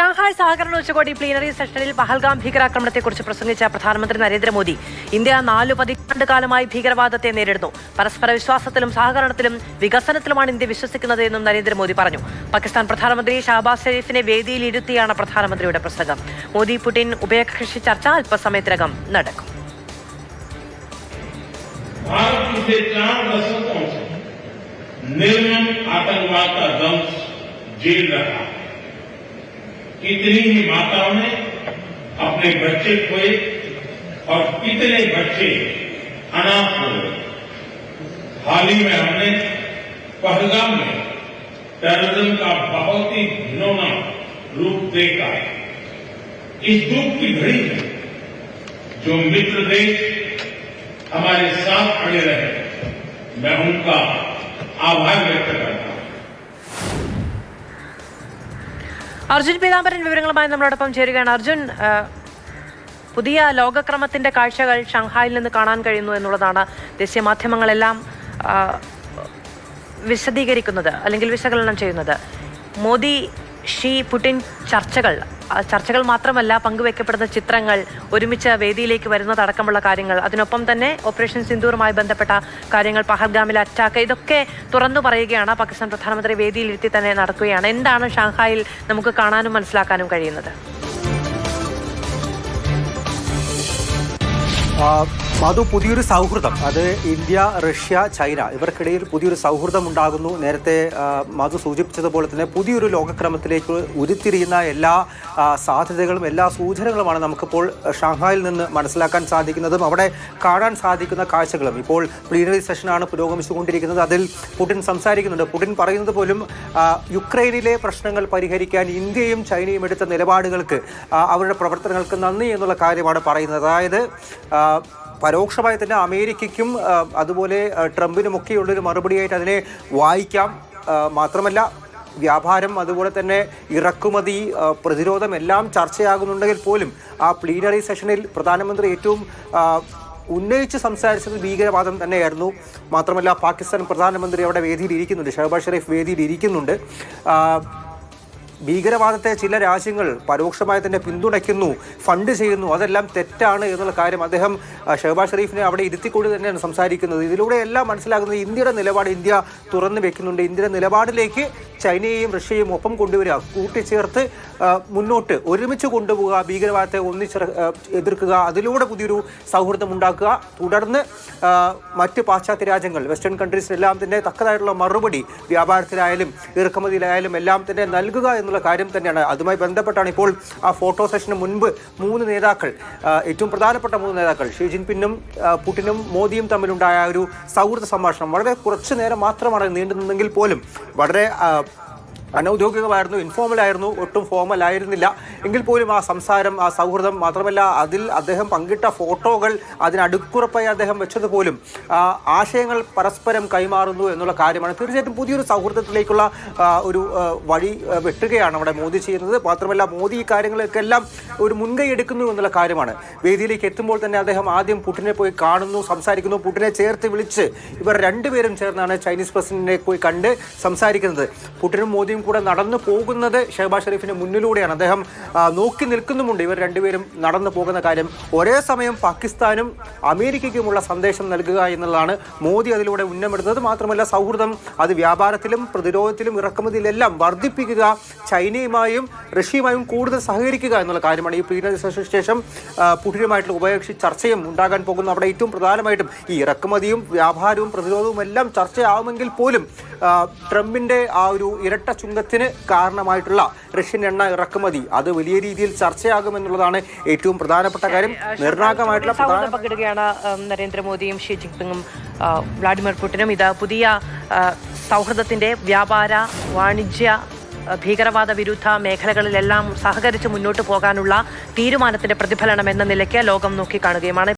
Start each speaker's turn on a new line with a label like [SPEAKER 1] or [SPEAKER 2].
[SPEAKER 1] Shanghai സഹകരണ ഉച്ചകോടി plenary സെഷനിൽ പഹൽഗാം ഭീകരാക്രമണത്തെക്കുറിച്ച് പ്രസംഗിച്ച പ്രധാനമന്ത്രി നരേന്ദ്രമോദി ഇന്ത്യ നാലു പതിറ്റാണ്ട് കാലമായി ഭീകരവാദത്തെ നേരിടുന്നു പരസ്പര വിശ്വാസത്തിലും സഹകരണത്തിലും വികസനത്തിലുമാണ് ഇന്ത്യ വിശ്വസിക്കുന്നത് എന്നും നരേന്ദ്രമോദി പറഞ്ഞു പാകിസ്ഥാൻ പ്രധാനമന്ത്രി ഷഹബാസ് ഷെരീഫിനെ വേദിയിൽ ഇരുത്തിയാണ് പ്രധാനമന്ത്രിയുടെ പ്രസംഗം മോദി പുടിൻ ഉഭയകക്ഷി ചർച്ച അല്പസമയത്തിനകം നടക്കും
[SPEAKER 2] भारत पिछले चार दशकों से निर्मम आतंकवाद का दंश झेल रहा है कितनी ही माताओं ने अपने बच्चे खोए और कितने बच्चे अनाथ हो हाल ही में हमने पहलगाम में टेररिज्म का बहुत ही घिनौना रूप देखा है। इस दुख की घड़ी में जो मित्र देश हमारे साथ खड़े रहे। मैं उनका आभार व्यक्त करता
[SPEAKER 1] അർജുൻ പീതാംബരൻ വിവരങ്ങളുമായി നമ്മളോടൊപ്പം ചേരുകയാണ്. അർജുൻ പുതിയ ലോകക്രമത്തിന്റെ കാഴ്ചകൾ ഷാങ്ഹായിൽ നിന്ന് കാണാൻ കഴിയുന്നു എന്നുള്ളതാണ് ദേശീയ മാധ്യമങ്ങളെല്ലാം വിശദീകരിക്കുന്നത് അല്ലെങ്കിൽ വിശകലനം ചെയ്യുന്നത്. മോദി ഷീ പുടിൻ ചർച്ചകൾ ചർച്ചകൾ മാത്രമല്ല പങ്കുവെക്കപ്പെടുന്ന ചിത്രങ്ങൾ ഒരുമിച്ച് വേദിയിലേക്ക് വരുന്നതടക്കമുള്ള കാര്യങ്ങൾ. അതിനൊപ്പം തന്നെ ഓപ്പറേഷൻ സിന്ദൂറുമായി ബന്ധപ്പെട്ട കാര്യങ്ങൾ പഹൽഗാമിലെ അറ്റാക്ക് ഇതൊക്കെ തുറന്നു പറയുകയാണ് പാകിസ്ഥാൻ പ്രധാനമന്ത്രി വേദിയിലിരുത്തി തന്നെ നടക്കുകയാണ്. എന്താണ് ഷാങ്ഹായിൽ നമുക്ക് കാണാനും മനസ്സിലാക്കാനും കഴിയുന്നത്?
[SPEAKER 3] മധു പുതിയൊരു സൗഹൃദം. അത് ഇന്ത്യ റഷ്യ ചൈന ഇവർക്കിടയിൽ പുതിയൊരു സൗഹൃദം ഉണ്ടാകുന്നു നേരത്തെ മധു സൂചിപ്പിച്ചതുപോലെ തന്നെ പുതിയൊരു ലോകക്രമത്തിലേക്ക് ഉരുത്തിരിയുന്ന എല്ലാ സാധ്യതകളും എല്ലാ സൂചനകളുമാണ് നമുക്കിപ്പോൾ ഷാങ്ഹായിൽ നിന്ന് മനസ്സിലാക്കാൻ സാധിക്കുന്നതും അവിടെ കാണാൻ സാധിക്കുന്ന കാഴ്ചകളും. ഇപ്പോൾ പ്ലീനറി സെഷനാണ് പുരോഗമിച്ചുകൊണ്ടിരിക്കുന്നത്. അതിൽ പുടിൻ സംസാരിക്കുന്നുണ്ട്. പുടിൻ പറയുന്നത് പോലും യുക്രൈനിലെ പ്രശ്നങ്ങൾ പരിഹരിക്കാൻ ഇന്ത്യയും ചൈനയും എടുത്ത നിലപാടുകൾക്ക് അവരുടെ പ്രവർത്തനങ്ങൾക്ക് നന്ദി എന്നുള്ള കാര്യമാണ് പറയുന്നത്. അതായത് പരോക്ഷമായി തന്നെ അമേരിക്കയ്ക്കും അതുപോലെ ആ, ട്രംപിനുമൊക്കെയുള്ളൊരു മറുപടിയായിട്ട് അതിനെ വായിക്കാം. മാത്രമല്ല വ്യാപാരം അതുപോലെ തന്നെ ഇറക്കുമതി പ്രതിരോധം എല്ലാം ചർച്ചയാകുന്നുണ്ടെങ്കിൽ പോലും ആ പ്ലീനറി സെഷനിൽ പ്രധാനമന്ത്രി ഏറ്റവും ഉന്നയിച്ച് സംസാരിച്ചത് ഭീകരവാദം തന്നെയായിരുന്നു. മാത്രമല്ല പാകിസ്ഥാൻ പ്രധാനമന്ത്രി അവിടെ വേദിയിൽ ഇരിക്കുന്നുണ്ട് ഷഹബാസ് ഷെരീഫ് വേദിയിൽ ഇരിക്കുന്നുണ്ട് ഭീകരവാദത്തെ ചില രാജ്യങ്ങൾ പരോക്ഷമായി തന്നെ പിന്തുണയ്ക്കുന്നു ഫണ്ട് ചെയ്യുന്നു. അതെല്ലാം തെറ്റാണ് എന്നുള്ള കാര്യം അദ്ദേഹം ഷഹബാസ് ഷെരീഫിനെ അവിടെ ഇരുത്തിക്കൊണ്ട് തന്നെയാണ് സംസാരിക്കുന്നത്. ഇതിലൂടെ എല്ലാം മനസ്സിലാക്കുന്നത് ഇന്ത്യയുടെ നിലപാട് ഇന്ത്യ തുറന്നു വെക്കുന്നുണ്ട്. ഇന്ത്യയുടെ നിലപാടിലേക്ക് ചൈനയെയും റഷ്യയും ഒപ്പം കൊണ്ടുവരിക. കൂട്ടിച്ചേർത്ത് മുന്നോട്ട് ഒരുമിച്ച് കൊണ്ടുപോവുക ഭീകരവാദത്തെ ഒന്നിച്ച് എതിർക്കുക അതിലൂടെ പുതിയൊരു സൗഹൃദം ഉണ്ടാക്കുക. തുടർന്ന് മറ്റ് പാശ്ചാത്യ രാജ്യങ്ങൾ വെസ്റ്റേൺ കൺട്രീസിലെല്ലാം തന്നെ തക്കതായിട്ടുള്ള മറുപടി വ്യാപാരത്തിലായാലും ഇറക്കുമതിയിലായാലും എല്ലാം തന്നെ നൽകുക എന്നുള്ള കാര്യം തന്നെയാണ്. അതുമായി ബന്ധപ്പെട്ടാണ് ഇപ്പോൾ ആ ഫോട്ടോ സെഷന് മുൻപ് മൂന്ന് നേതാക്കൾ ഏറ്റവും പ്രധാനപ്പെട്ട മൂന്ന് നേതാക്കൾ ഷീ ജിൻപിന്നും പുടിനും മോദിയും തമ്മിലുണ്ടായ ഒരു സൗഹൃദ സംഭാഷണം. വളരെ കുറച്ചു നേരം മാത്രമാണ് നീണ്ടു നിന്നെങ്കിൽ പോലും വളരെ അനൗദ്യോഗികമായിരുന്നു ഇൻഫോർമൽ ആയിരുന്നു ഒട്ടും ഫോമൽ ആയിരുന്നില്ല എങ്കിൽ പോലും ആ സംസാരം ആ സൗഹൃദം മാത്രമല്ല അതിൽ അദ്ദേഹം പങ്കിട്ട ഫോട്ടോകൾ അതിനടുക്കുറപ്പായി അദ്ദേഹം വെച്ചതുപോലും ആ, ആശയങ്ങൾ പരസ്പരം കൈമാറുന്നു എന്നുള്ള കാര്യമാണ്. തീർച്ചയായിട്ടും പുതിയൊരു സൗഹൃദത്തിലേക്കുള്ള ഒരു വഴി വെട്ടുകയാണ് അവിടെ മോദി ചെയ്യുന്നത്. മാത്രമല്ല മോദി ഈ കാര്യങ്ങൾക്കെല്ലാം ഒരു മുൻകൈ എടുക്കുന്നു എന്നുള്ള കാര്യമാണ്. വേദിയിലേക്ക് എത്തുമ്പോൾ തന്നെ അദ്ദേഹം ആദ്യം പുട്ടിനെ പോയി കാണുന്നു സംസാരിക്കുന്നു. പുട്ടിനെ ചേർത്ത് വിളിച്ച് ഇവർ രണ്ടുപേരും ചേർന്നാണ് ചൈനീസ് പ്രസിഡന്റിനെ പോയി കണ്ട് സംസാരിക്കുന്നത്. പുട്ടിനും മോദിയും കൂടെ നടന്നു പോകുന്നത് ഷഹബാസ് ഷെരീഫിന് മുന്നിലൂടെയാണ്. അദ്ദേഹം നോക്കി നിൽക്കുന്നുമുണ്ട്. ഇവർ രണ്ടുപേരും നടന്നു പോകുന്ന കാര്യം. ഒരേ സമയം പാകിസ്ഥാനും അമേരിക്കയ്ക്കുമുള്ള സന്ദേശം നൽകുക എന്നുള്ളതാണ് മോദി അതിലൂടെ ഉന്നമിടുന്നത്. മാത്രമല്ല സൗഹൃദം അത് വ്യാപാരത്തിലും പ്രതിരോധത്തിലും ഇറക്കുമതിയിലെല്ലാം വർദ്ധിപ്പിക്കുക ചൈനയുമായും റഷ്യയുമായും കൂടുതൽ സഹകരിക്കുക എന്നുള്ള കാര്യമാണ് ഈ പ്രീനറി സെഷന് ശേഷം പുടിനുമായിട്ടുള്ള ഉഭയകക്ഷി ചർച്ചയും ഉണ്ടാകാൻ പോകുന്ന അവിടെ ഏറ്റവും പ്രധാനമായിട്ടും ഈ ഇറക്കുമതിയും വ്യാപാരവും പ്രതിരോധവും എല്ലാം ചർച്ചയാവുമെങ്കിൽ പോലും ട്രംപിന്റെ ആ ഒരു ഇരട്ട ചുങ്കത്തിന് കാരണമായിട്ടുള്ള റഷ്യൻ എണ്ണ ഇറക്കുമതി. അത് വലിയ രീതിയിൽ ചർച്ചയാകുമെന്നുള്ളതാണ് ഏറ്റവും പ്രധാനപ്പെട്ട കാര്യം. നിർണായകമായിട്ടുള്ള
[SPEAKER 1] പങ്കിടുകയാണ് നരേന്ദ്രമോദിയും ഷീ ജിൻപിങ്ങും വ്ളാഡിമിർ പുടിനും. ഇത് പുതിയ സൗഹൃദത്തിന്റെ വ്യാപാര വാണിജ്യ ഭീകരവാദ വിരുദ്ധ മേഖലകളിലെല്ലാം സഹകരിച്ച് മുന്നോട്ട് പോകാനുള്ള തീരുമാനത്തിന്റെ പ്രതിഫലനം എന്ന നിലയ്ക്ക് ലോകം നോക്കിക്കാണുകയുമാണ്.